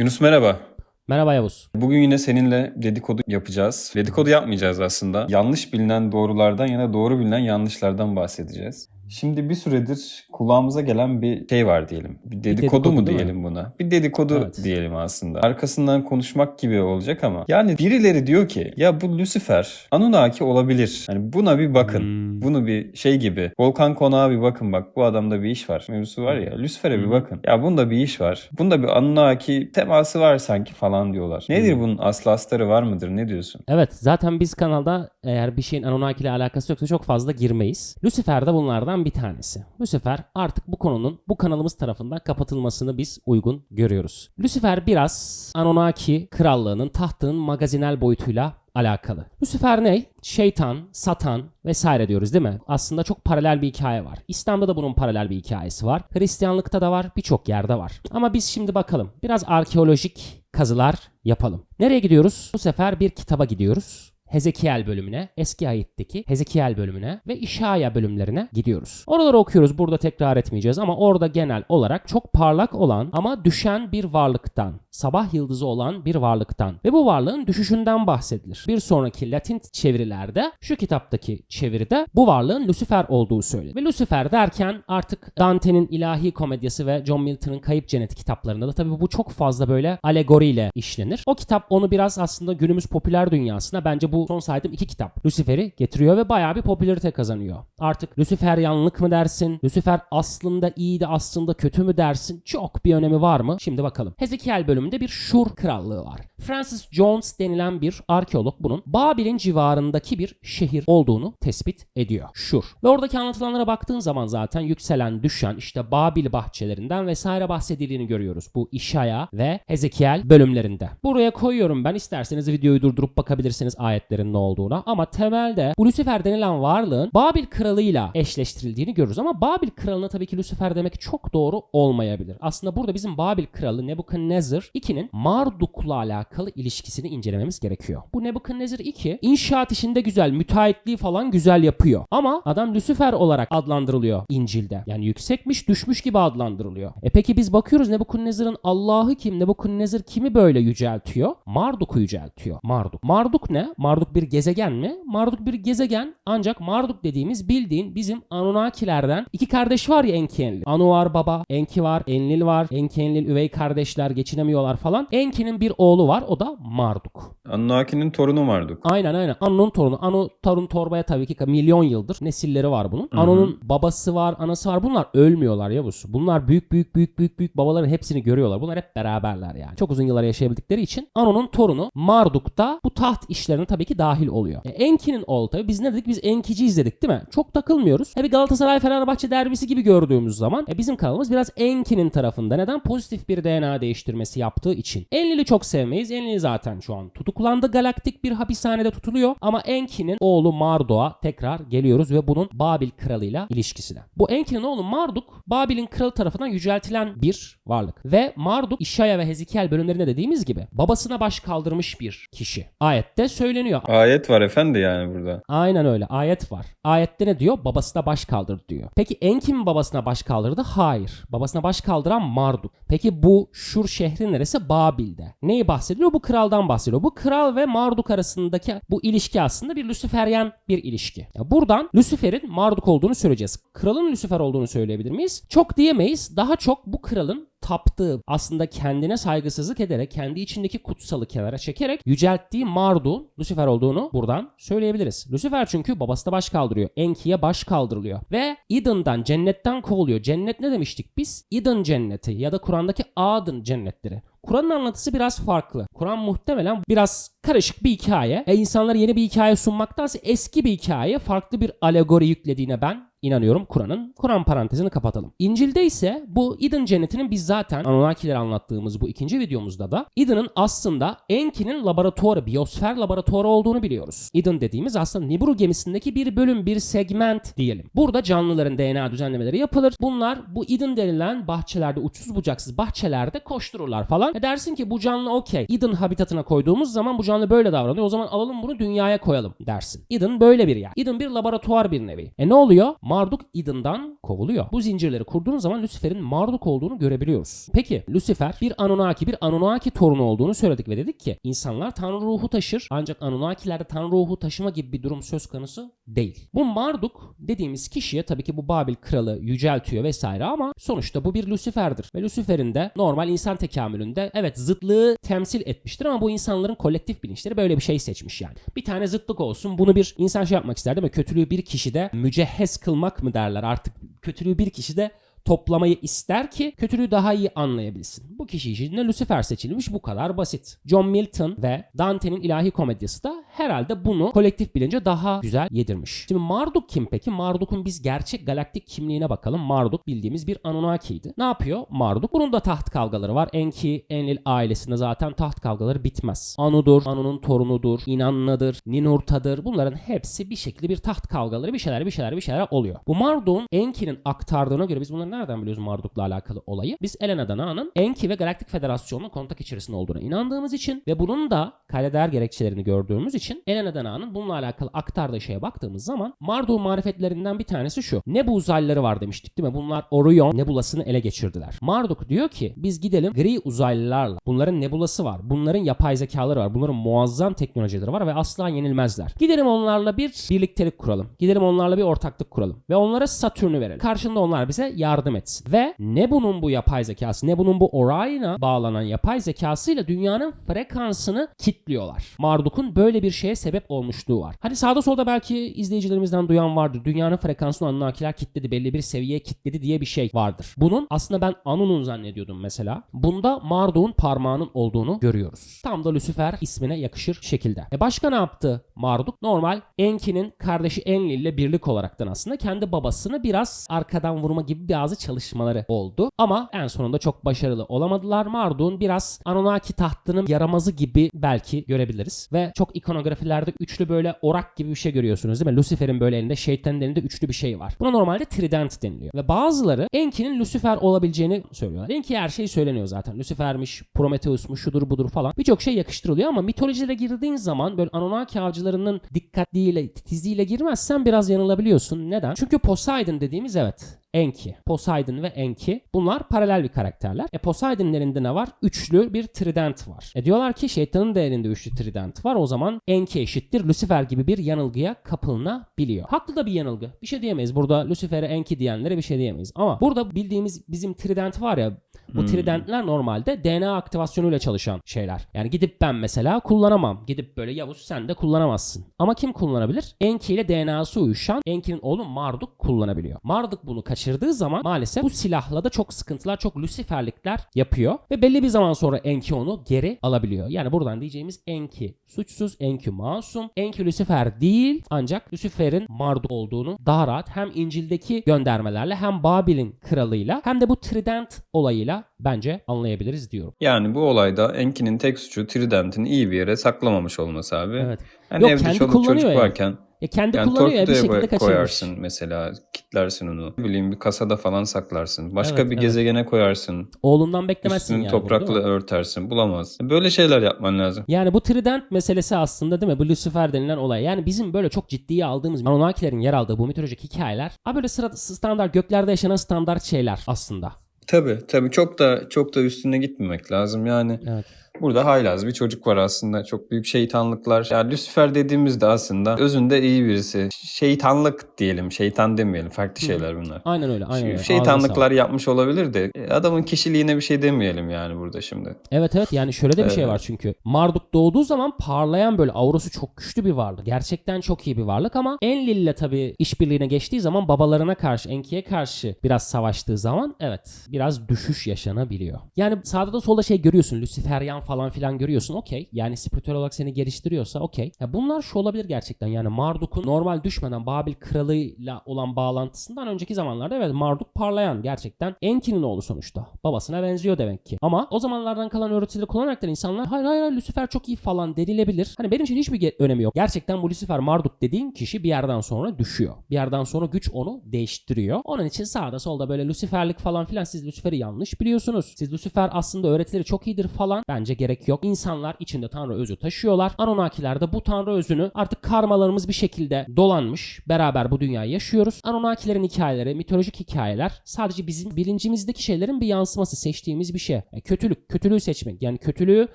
Yunus merhaba. Merhaba Yavuz. Bugün yine seninle dedikodu yapacağız. Dedikodu yapmayacağız aslında. Yanlış bilinen doğrulardan ya da doğru bilinen yanlışlardan bahsedeceğiz. Şimdi bir süredir kulağımıza gelen bir şey var diyelim. Bir dedikodu, dedikodu mu değil mi? diyelim buna? Bir dedikodu Evet. diyelim aslında. Arkasından konuşmak gibi olacak ama. Yani birileri diyor ki ya bu Lucifer Anunnaki olabilir. Hani buna bir bakın. Hmm. Bunu bir şey gibi. Volkan Konağı bir bakın bak bu adamda bir iş var. Mevzusu var ya. Lucifer'e bir Hı. bakın. Ya bunda bir iş var. Bunda bir Anunnaki teması var sanki falan diyorlar. Nedir Hı. bunun aslı astarı var mıdır? Ne diyorsun? Evet zaten biz kanalda eğer bir şeyin Anunnaki ile alakası yoksa çok fazla girmeyiz. Lucifer de bunlardan bir tanesi. Lucifer artık bu konunun bu kanalımız tarafından kapatılmasını biz uygun görüyoruz. Lucifer biraz Anunnaki krallığının tahtının magazinel boyutuyla alakalı. Lucifer ne? Şeytan, satan vesaire diyoruz değil mi? Aslında çok paralel bir hikaye var. İslam'da da bunun paralel bir hikayesi var. Hristiyanlıkta da var, birçok yerde var. Ama biz şimdi bakalım. Biraz arkeolojik kazılar yapalım. Nereye gidiyoruz? Bu sefer bir kitaba gidiyoruz. Hezekiel bölümüne, eski ayetteki Hezekiel bölümüne ve İşaya bölümlerine gidiyoruz. Oraları okuyoruz. Burada tekrar etmeyeceğiz ama orada genel olarak çok parlak olan ama düşen bir varlıktan, sabah yıldızı olan bir varlıktan ve bu varlığın düşüşünden bahsedilir. Bir sonraki Latin çevirilerde şu kitaptaki çeviride bu varlığın Lucifer olduğu söylenir. Ve Lucifer derken artık Dante'nin ilahi komedyası ve John Milton'ın Kayıp Cennet kitaplarında da tabii bu çok fazla böyle alegoriyle işlenir. O kitap onu biraz aslında günümüz popüler dünyasına bence bu son saydığım iki kitap Lucifer'i getiriyor ve bayağı bir popülarite kazanıyor. Artık Luciferyanlık mı dersin? Lucifer aslında iyi de aslında kötü mü dersin? Çok bir önemi var mı? Şimdi bakalım. Hezekiel bölümünde bir Şur krallığı var. Francis Jones denilen bir arkeolog bunun Babil'in civarındaki bir şehir olduğunu tespit ediyor. Şur. Ve oradaki anlatılanlara baktığın zaman zaten yükselen, düşen işte Babil bahçelerinden vesaire bahsedildiğini görüyoruz. Bu İşaya ve Hezekiel bölümlerinde. Buraya koyuyorum ben. isterseniz videoyu durdurup bakabilirsiniz ayetlerin ne olduğuna. Ama temelde bu Lucifer denilen varlığın Babil kralıyla eşleştirildiğini görürüz. Ama Babil kralına tabii ki Lucifer demek çok doğru olmayabilir. Aslında burada bizim Babil kralı Nebuchadnezzar 2'nin Marduk'la alakalı ilişkisini incelememiz gerekiyor. Bu Nebuchadnezzar 2 inşaat işinde güzel, müteahhitliği falan güzel yapıyor. Ama adam Lucifer olarak adlandırılıyor İncil'de. Yani yüksekmiş, düşmüş gibi adlandırılıyor. E peki biz bakıyoruz Nebuchadnezzar'ın Allah'ı kim? Nebuchadnezzar kimi böyle yüceltiyor? Marduk'u yüceltiyor. Marduk. Marduk ne? Marduk bir gezegen mi? Marduk bir gezegen ancak Marduk dediğimiz bildiğin bizim Anunnakilerden iki kardeş var ya Enki Enlil. Anu var baba, Enki var, Enlil var. Enki Enlil üvey kardeşler geçinemiyorlar falan. Enki'nin bir oğlu var o da Marduk. Anunnaki'nin torunu Marduk. Aynen aynen. Anu'nun torunu. Anu torun torbaya tabii ki milyon yıldır nesilleri var bunun. Anu'nun babası var, anası var. Bunlar ölmüyorlar Yavuz. Bunlar büyük büyük büyük büyük büyük babaların hepsini görüyorlar. Bunlar hep beraberler yani. Çok uzun yıllar yaşayabildikleri için Anu'nun torunu Marduk da bu taht işlerine tabii ki dahil oluyor. E, Enki'nin oğlu tabii biz ne dedik? Biz Enkici izledik değil mi? Çok takılmıyoruz. E bir Galatasaray Fenerbahçe derbisi gibi gördüğümüz zaman e, bizim kanalımız biraz Enki'nin tarafında. Neden? Pozitif bir DNA değiştirmesi yaptığı için. Enlil'i çok sevmeyiz. Enlil zaten şu an tutuklandı. Galaktik bir hapishanede tutuluyor. Ama Enki'nin oğlu Marduk'a tekrar geliyoruz ve bunun Babil kralıyla ilişkisine. Bu Enki'nin oğlu Marduk Babil'in kralı tarafından yüceltilen bir varlık. Ve Marduk İşaya ve Hezekiel bölümlerinde dediğimiz gibi babasına baş kaldırmış bir kişi. Ayette söyleniyor. Ayet var efendi yani burada. Aynen öyle. Ayet var. Ayette ne diyor? Babasına baş kaldırdı diyor. Peki Enki mi babasına baş kaldırdı? Hayır. Babasına baş kaldıran Marduk. Peki bu Şur şehri neresi? Babil'de. Neyi bahsediyor? Bu kraldan bahsediyor. Bu kral ve Marduk arasındaki bu ilişki aslında bir Luciferyen bir ilişki. Ya buradan Lucifer'in Marduk olduğunu söyleyeceğiz. Kralın Lucifer olduğunu söyleyebilir miyiz? Çok diyemeyiz. Daha çok bu kralın taptığı aslında kendine saygısızlık ederek kendi içindeki kutsalı kenara çekerek yücelttiği Marduk'un Lucifer olduğunu buradan söyleyebiliriz. Lucifer çünkü babası da baş kaldırıyor. Enki'ye baş kaldırılıyor. Ve Eden'dan cennetten kovuluyor. Cennet ne demiştik biz? Eden cenneti ya da Kur'an'daki Aden cennetleri. Kur'an'ın anlatısı biraz farklı. Kur'an muhtemelen biraz karışık bir hikaye. E insanlara yeni bir hikaye sunmaktansa eski bir hikaye farklı bir alegori yüklediğine ben inanıyorum Kur'an'ın. Kur'an parantezini kapatalım. İncil'de ise bu Eden cennetinin biz zaten Anunnakileri anlattığımız bu ikinci videomuzda da Eden'ın aslında Enki'nin laboratuvarı, biyosfer laboratuvarı olduğunu biliyoruz. Eden dediğimiz aslında Nibiru gemisindeki bir bölüm, bir segment diyelim. Burada canlıların DNA düzenlemeleri yapılır. Bunlar bu Eden denilen bahçelerde, uçsuz bucaksız bahçelerde koştururlar falan. Zaman e dersin ki bu canlı okey. Eden habitatına koyduğumuz zaman bu canlı böyle davranıyor. O zaman alalım bunu dünyaya koyalım dersin. Eden böyle bir yer. Eden bir laboratuvar bir nevi. E ne oluyor? Marduk Eden'dan kovuluyor. Bu zincirleri kurduğunuz zaman Lucifer'in Marduk olduğunu görebiliyoruz. Peki Lucifer bir Anunnaki, bir Anunnaki torunu olduğunu söyledik ve dedik ki insanlar tanrı ruhu taşır ancak Anunnakilerde tanrı ruhu taşıma gibi bir durum söz konusu değil. Bu Marduk dediğimiz kişiye tabii ki bu Babil kralı yüceltiyor vesaire ama sonuçta bu bir Lucifer'dir. Ve Lucifer'in de normal insan tekamülünde evet zıtlığı temsil etmiştir ama bu insanların kolektif bilinçleri böyle bir şey seçmiş yani. Bir tane zıtlık olsun bunu bir insan şey yapmak ister değil? Kötülüğü bir kişide mücehhez kılmak mı derler artık kötülüğü bir kişide toplamayı ister ki kötülüğü daha iyi anlayabilsin. Bu kişi için de Lucifer seçilmiş bu kadar basit. John Milton ve Dante'nin ilahi komedyası da herhalde bunu kolektif bilince daha güzel yedirmiş. Şimdi Marduk kim peki? Marduk'un biz gerçek galaktik kimliğine bakalım. Marduk bildiğimiz bir Anunnaki'ydi. Ne yapıyor Marduk? Bunun da taht kavgaları var. Enki, Enlil ailesinde zaten taht kavgaları bitmez. Anu'dur, Anu'nun torunudur, İnanlı'dır, Ninurta'dır. Bunların hepsi bir şekilde bir taht kavgaları bir şeyler bir şeyler bir şeyler oluyor. Bu Marduk'un Enki'nin aktardığına göre biz bunları nereden biliyoruz Marduk'la alakalı olayı? Biz Elena Dana'nın Enki ve Galaktik Federasyon'un kontak içerisinde olduğuna inandığımız için ve bunun da kaydeder gerekçelerini gördüğümüz için Elena Dana'nın bununla alakalı aktardığı şeye baktığımız zaman Marduk'un marifetlerinden bir tanesi şu. Nebu uzaylıları var demiştik değil mi? Bunlar Orion nebulasını ele geçirdiler. Marduk diyor ki biz gidelim gri uzaylılarla. Bunların nebulası var. Bunların yapay zekaları var. Bunların muazzam teknolojileri var ve asla yenilmezler. Gidelim onlarla bir birliktelik kuralım. Gidelim onlarla bir ortaklık kuralım. Ve onlara Satürn'ü verelim. Karşında onlar bize yardım etsin. Ve ne bunun bu yapay zekası ne bunun bu Orion'a bağlanan yapay zekasıyla dünyanın frekansını kitliyorlar. Marduk'un böyle bir şeye sebep olmuşluğu var. Hani sağda solda belki izleyicilerimizden duyan vardır. Dünyanın frekansını Anunnakiler kitledi belli bir seviyeye kitledi diye bir şey vardır. Bunun aslında ben Anu'nun zannediyordum mesela. Bunda Marduk'un parmağının olduğunu görüyoruz. Tam da Lucifer ismine yakışır şekilde. E başka ne yaptı Marduk? Normal Enki'nin kardeşi Enlil ile birlik olaraktan aslında kendi babasını biraz arkadan vurma gibi bazı çalışmaları oldu. Ama en sonunda çok başarılı olamadılar. Marduk'un biraz Anunnaki tahtının yaramazı gibi belki görebiliriz. Ve çok ikonografilerde üçlü böyle orak gibi bir şey görüyorsunuz değil mi? Lucifer'in böyle elinde şeytanın elinde üçlü bir şey var. Buna normalde trident deniliyor. Ve bazıları Enki'nin Lucifer olabileceğini söylüyorlar. Enki her şey söyleniyor zaten. Lucifer'miş, Prometheus'muş, şudur budur falan. Birçok şey yakıştırılıyor ama mitolojilere girdiğin zaman böyle Anunnaki avcılarının dikkatliyle, titiziyle girmezsen biraz yanılabiliyorsun. Neden? Çünkü Poseidon dediğimiz evet Enki. Poseidon ve Enki. Bunlar paralel bir karakterler. E Poseidon'un elinde ne var? Üçlü bir trident var. E diyorlar ki şeytanın da elinde üçlü trident var. O zaman Enki eşittir Lucifer gibi bir yanılgıya kapılınabiliyor. Haklı da bir yanılgı. Bir şey diyemeyiz. Burada Lucifer'e Enki diyenlere bir şey diyemeyiz. Ama burada bildiğimiz bizim trident var ya bu tridentler normalde DNA aktivasyonuyla çalışan şeyler. Yani gidip ben mesela kullanamam. Gidip böyle Yavuz sen de kullanamazsın. Ama kim kullanabilir? Enki ile DNA'sı uyuşan Enki'nin oğlu Marduk kullanabiliyor. Marduk bunu kaçırdığı zaman maalesef bu silahla da çok sıkıntılar, çok Luciferlikler yapıyor. Ve belli bir zaman sonra Enki onu geri alabiliyor. Yani buradan diyeceğimiz Enki suçsuz, Enki masum. Enki Lucifer değil ancak Lucifer'in Marduk olduğunu daha rahat hem İncil'deki göndermelerle hem Babil'in kralıyla hem de bu Trident olayıyla bence anlayabiliriz diyorum. Yani bu olayda Enki'nin tek suçu Trident'in iyi bir yere saklamamış olması abi. Evet. Yani Yok, evde kendi çoluk çocuk yani. varken Ya kendi yani kullanıyor ya bir şekilde kaçırmış. koyarsın mesela kitlersin onu. Ne bileyim bir kasada falan saklarsın. Başka Evet, bir evet. gezegene koyarsın. Oğlundan beklemezsin Üstünü yani. toprakla mi? örtersin. Bulamaz. Böyle şeyler yapman lazım. Yani bu Trident meselesi aslında değil mi? Bu Lucifer denilen olay. Yani bizim böyle çok ciddiye aldığımız Anunnakilerin yer aldığı bu mitolojik hikayeler. Ha böyle sıra, standart göklerde yaşanan standart şeyler aslında. Tabii tabii çok da çok da üstüne gitmemek lazım. Yani Evet. Burada haylaz bir çocuk var aslında. Çok büyük şeytanlıklar. Yani Lucifer dediğimizde aslında özünde iyi birisi. Şeytanlık diyelim. Şeytan demeyelim. Farklı şeyler bunlar. Aynen öyle. Aynen öyle. Şeytanlıklar yapmış olabilir de e, adamın kişiliğine bir şey demeyelim yani burada şimdi. Evet evet yani şöyle de bir şey Evet. var çünkü. Marduk doğduğu zaman parlayan böyle aurası çok güçlü bir varlık. Gerçekten çok iyi bir varlık ama Enlil'le tabii işbirliğine geçtiği zaman babalarına karşı, Enki'ye karşı biraz savaştığı zaman evet biraz düşüş yaşanabiliyor. Yani sağda da solda şey görüyorsun. Luciferyan falan filan görüyorsun okey. Yani spiritüel olarak seni geliştiriyorsa okey. Ya bunlar şu olabilir gerçekten yani Marduk'un normal düşmeden Babil kralıyla olan bağlantısından önceki zamanlarda evet Marduk parlayan gerçekten Enki'nin oğlu sonuçta. Babasına benziyor demek ki. Ama o zamanlardan kalan öğretileri kullanarak da insanlar hayır hayır hayır, Lucifer çok iyi falan denilebilir. Hani benim için hiçbir önemi yok. Gerçekten bu Lucifer Marduk dediğin kişi bir yerden sonra düşüyor. Bir yerden sonra güç onu değiştiriyor. Onun için sağda solda böyle Luciferlik falan filan siz Lucifer'i yanlış biliyorsunuz. Siz Lucifer aslında öğretileri çok iyidir falan. Bence gerek yok. İnsanlar içinde Tanrı özü taşıyorlar. Anunnakiler de bu Tanrı özünü artık karmalarımız bir şekilde dolanmış. Beraber bu dünyayı yaşıyoruz. Anunnakilerin hikayeleri, mitolojik hikayeler sadece bizim bilincimizdeki şeylerin bir yansıması, seçtiğimiz bir şey. E, kötülük, kötülüğü seçmek. Yani kötülüğü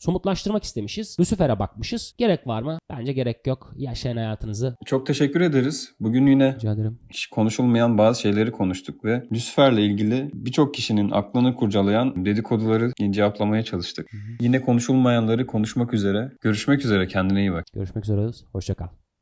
somutlaştırmak istemişiz. Lucifer'e bakmışız. Gerek var mı? Bence gerek yok. Yaşayın hayatınızı. Çok teşekkür ederiz. Bugün yine Rica ederim. hiç konuşulmayan bazı şeyleri konuştuk ve Lucifer'le ilgili birçok kişinin aklını kurcalayan dedikoduları cevaplamaya çalıştık. Yine konuşulmayanları konuşmak üzere. Görüşmek üzere. Kendine iyi bak. Görüşmek üzere. Hoşça kal.